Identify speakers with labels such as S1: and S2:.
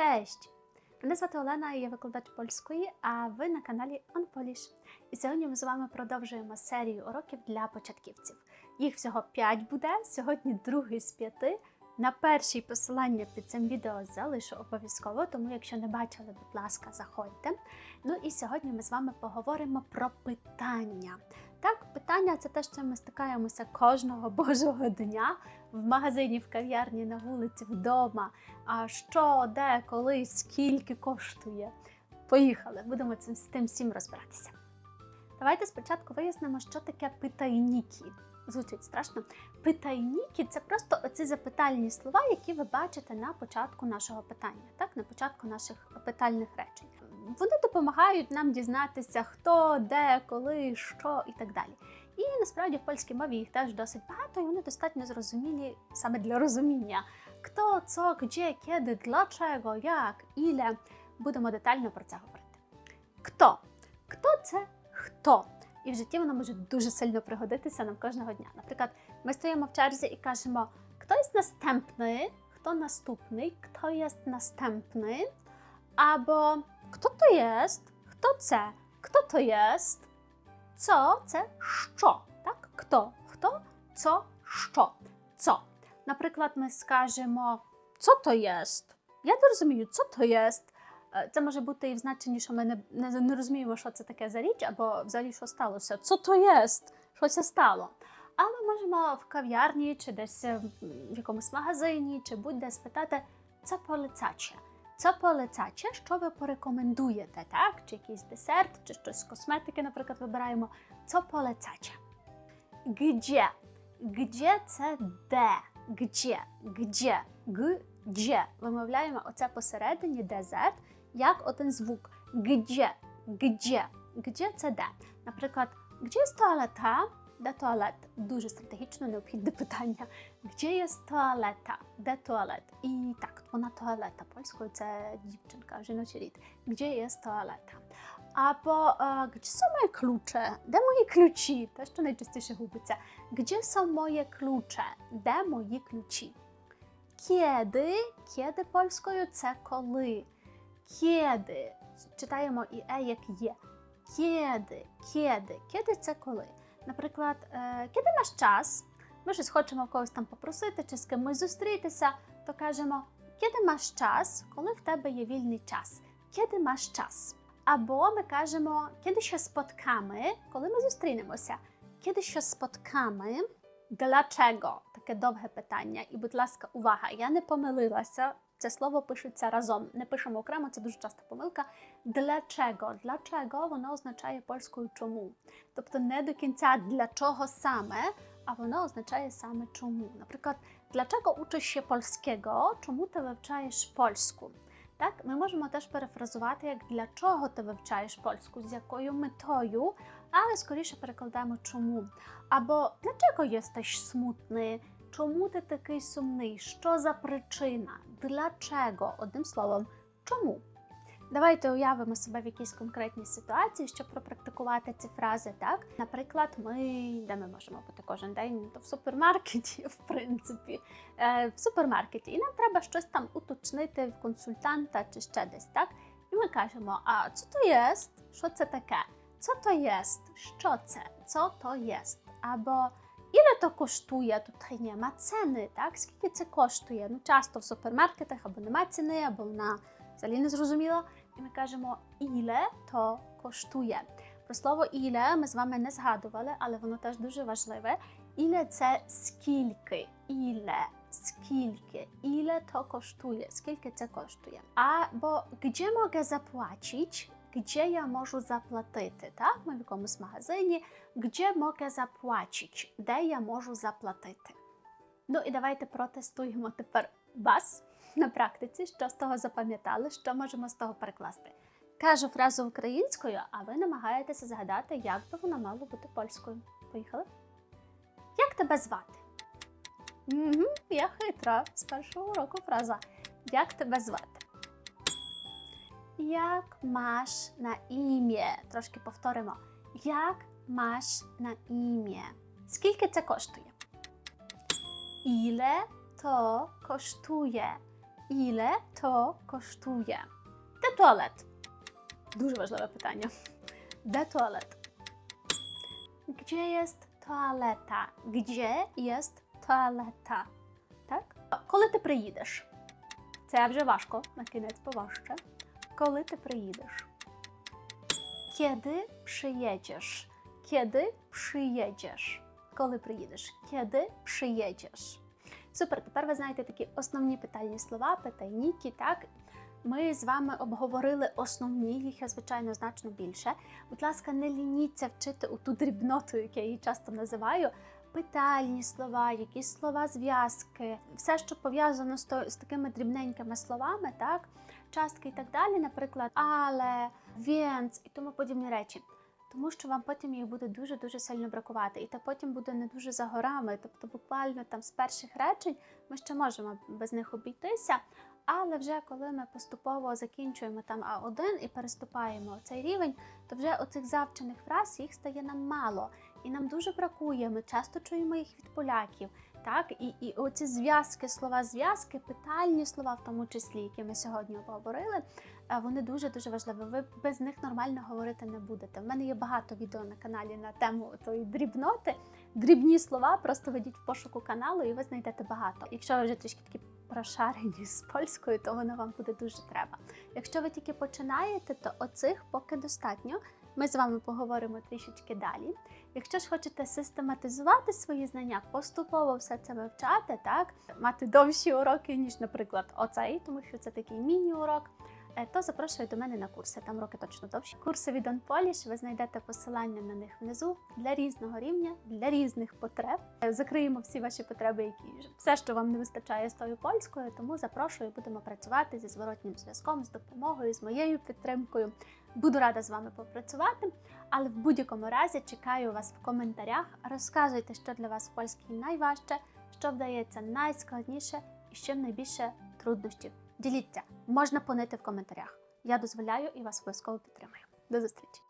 S1: Cześć! Мене звати Олена і я викладач польської, а ви на каналі OnPolish. І сьогодні ми з вами продовжуємо серію уроків для початківців. Їх всього 5 буде. Сьогодні другий з п'яти. На першій посилання під цим відео залишу обов'язково, тому якщо не бачили, будь ласка, заходьте. Ну і сьогодні ми з вами поговоримо про питання. Так, питання це те, що ми стикаємося кожного божого дня в магазині, в кав'ярні, на вулиці, вдома. А що, де, коли, скільки коштує? Поїхали, будемо цим з тим всім розбиратися. Давайте спочатку вияснимо, що таке питайніки. Звучить страшно. Питайніки це просто оці запитальні слова, які ви бачите на початку нашого питання, так, на початку наших питальних речень. Вони допомагають нам дізнатися, хто, де, коли, що і так далі. І насправді в польській мові їх теж досить багато, і вони достатньо зрозумілі саме для розуміння. Хто, co, gdzie, kiedy, dlaczego, як, ile. Будемо детально про це говорити. Хто? Хто це хто? І в житті воно може дуже сильно пригодитися нам кожного дня. Наприклад, ми стоїмо в черзі і кажемо, хто є настępny, хто наступний, хто є настępny, або хто то jest, хто це, хто то jest, co це що. Так? Хто, хто, co, що, co. Наприклад, ми скажемо, co to jest? Я не розумію, co to jest. Е, Це може бути і в значенні, що ми не, не, не розуміємо, що це таке за річ, або взагалі що сталося. Co to jest? Що це стало? Але можемо в кав'ярні, чи десь е, в якомусь магазині, чи будь-де спитати, це полицаче. Це полицаче, що ви порекомендуєте, так? Чи якийсь десерт, чи щось з косметики, наприклад, вибираємо. Це полицаче. Gdzie? Gdzie це де? Gdzie? Gdzie? Gdzie? Вимовляємо оце посередині, де Z, як один звук. Gdzie? Gdzie? Gdzie це де? Наприклад, gdzie jest toaleta? Де туалет? Дуже стратегічно необхідне питання. Gdzie jest toaleta? Де туалет? І так, вона туалета. Польською це дівчинка, жіночий рід. Gdzie jest toaleta? Або е, gdzie są moje klucze? Де мої ключі? Те, що найчастіше губиться. Gdzie są moje klucze? Де мої ключі? Kiedy? Kiedy польською це коли. Kiedy. Читаємо і е як є. Kiedy, kiedy. Kiedy це коли. Наприклад, е, kiedy маєш час? Ми щось хочемо когось там попросити чи з кимось зустрітися, то кажемо, kiedy маєш час, коли в тебе є вільний час. Kiedy маєш час. Або ми кажемо, kiedy się spotkamy, коли ми зустрінемося. Kiedy się spotkamy, Dlaczego? Таке довге питання. І, будь ласка, увага! Я не помилилася. Це слово пишеться разом. Не пишемо окремо, це дуже часта помилка. Dlaczego? Dlaczego воно означає польською чому. Тобто не до кінця для чого саме, а воно означає саме чому. Наприклад, dlaczego uczysz się polskiego? Чому ти вивчаєш польську? Так, ми можемо теж перефразувати, як для чого ти вивчаєш польську, з якою метою, але скоріше перекладаємо чому. Або dlaczego jesteś smutny? Чому ти такий сумний? Що за причина? Dlaczego? Одним словом, чому? Давайте уявимо себе в якійсь конкретній ситуації, щоб пропрактикувати ці фрази. Так, наприклад, ми де ми можемо бути кожен день, то в супермаркеті, в принципі, е, в супермаркеті, і нам треба щось там уточнити в консультанта чи ще десь, так? І ми кажемо: а що то є? Що це таке? Co to jest? Що це? Co to jest? Або ile to kosztuje? Tutaj nie ma ceny, так? Скільки це коштує? Ну, часто в супермаркетах або нема ціни, або вона взагалі не зрозуміла. І ми кажемо ile to коштує. Про слово ile ми з вами не згадували, але воно теж дуже важливе. Ile це скільки? Ile, скільки? Ile to kosztuje? Скільки це коштує? Або gdzie mogę zapłacić? Gdzie ja можу заплатити? Так, ми в якомусь магазині. Gdzie mogę zapłacić? Де я можу заплатити? Ну і давайте протестуємо тепер вас на практиці, що з того запам'ятали, що можемо з того перекласти. Кажу фразу українською, а ви намагаєтеся згадати, як би вона мала бути польською. Поїхали? Як тебе звати? Угу, я хитра з першого уроку фраза. Як тебе звати? Як masz на ім'я? Трошки повторимо. Як masz на ім'я? Скільки це коштує? Ile to kosztuje? Ile to kosztuje? Де туалет? Дуже важливе питання. Де туалет? Gdzie jest toaleta? Gdzie jest toaleta? Так? Коли ти приїдеш? Це вже важко, на кінець поважче. Коли ти приїдеш? Kiedy przyjedziesz? Kiedy przyjedziesz? Коли приїдеш? Kiedy przyjedziesz? Супер, тепер ви знаєте такі основні питальні слова, питайніки, так? Ми з вами обговорили основні, їх звичайно, значно більше. Будь ласка, не лініться вчити у ту дрібноту, яку я її часто називаю. Питальні слова, якісь слова зв'язки, все, що пов'язано з, то- з такими дрібненькими словами, так, частки і так далі, наприклад, але, вінц і тому подібні речі. Тому що вам потім їх буде дуже-дуже сильно бракувати, і та потім буде не дуже за горами. Тобто, буквально там з перших речень ми ще можемо без них обійтися. Але вже коли ми поступово закінчуємо там А1 і переступаємо цей рівень, то вже оцих завчених фраз їх стає нам мало. І нам дуже бракує. Ми часто чуємо їх від поляків. Так, і, і оці зв'язки, слова зв'язки, питальні слова, в тому числі, які ми сьогодні обговорили, е, вони дуже дуже важливі. Ви без них нормально говорити не будете. В мене є багато відео на каналі на тему тої дрібноти. Дрібні слова, просто ведіть в пошуку каналу, і ви знайдете багато. Якщо ви вже трішки такі прошарені з польською, то воно вам буде дуже треба. Якщо ви тільки починаєте, то оцих поки достатньо. Ми з вами поговоримо трішечки далі. Якщо ж хочете систематизувати свої знання, поступово все це вивчати, так мати довші уроки, ніж, наприклад, оцей, тому що це такий міні-урок. Е, То запрошую до мене на курси. Там роки точно довші. Курси від OnPolish, ви знайдете посилання на них внизу для різного рівня, для різних потреб. Е, Закриємо всі ваші потреби, які все, що вам не вистачає з тою польською. Тому запрошую, будемо працювати зі зворотнім зв'язком, з допомогою, з моєю підтримкою. Буду рада з вами попрацювати, але в будь-якому разі чекаю вас в коментарях. Розказуйте, що для вас в польській найважче, що вдається найскладніше і з чим найбільше труднощів. Діліться, можна понити в коментарях. Я дозволяю і вас обов'язково підтримаю. До зустрічі!